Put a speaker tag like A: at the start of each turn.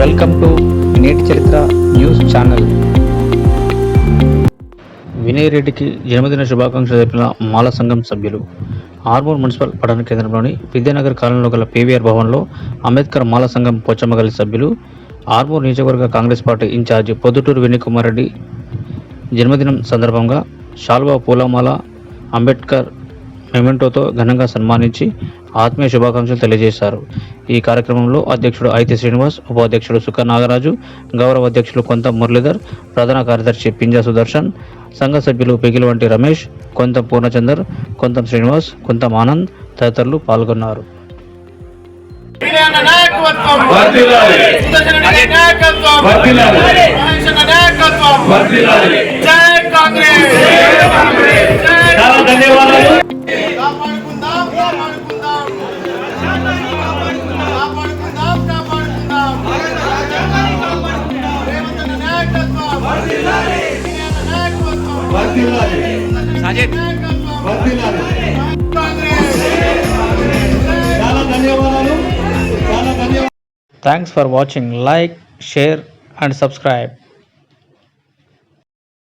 A: Welcome to నేటి చరిత్ర news channel. Vinay రెడ్డికి జన్మదిన శుభాకాంక్షలు తెలిపిన మాల సంఘం సభ్యులు. ఆర్మూర్ మున్సిపల్ పట్టణ కేంద్రంలోని విద్యానగర్ కాలంలో గల పీవీఆర్ భవన్లో అంబేద్కర్ మాల సంఘం పోచమ్మగల్లి సభ్యులు ఆర్మూర్ నియోజకవర్గ Congress party incharge Podduturu Vinay Kumar Reddy. జన్మదినం సందర్భంగా షాల్వా పూలమాల అంబేద్కర్ మెమెంటోతో ఘనంగా సన్మానించి ఆత్మీయ శుభాకాంక్షలు తెలియజేశారు. ఈ కార్యక్రమంలో అధ్యక్షుడు ఐతి శ్రీనివాస్ ఉపాధ్యక్షుడు సుఖ నాగరాజు గౌరవ అధ్యక్షులు కొంత మురళీధర్ ప్రధాన కార్యదర్శి పింజా సుదర్శన్ సంఘ సభ్యులు పిగిలి వంటి రమేష్ కొంతం పూర్ణచందర్ కొంతం శ్రీనివాస్ కొంతం ఆనంద్ తదితరులు పాల్గొన్నారు.
B: నాయకత్వం.
C: చాలా ధన్యవాదాలు
A: thanks for watching. Like share and subscribe.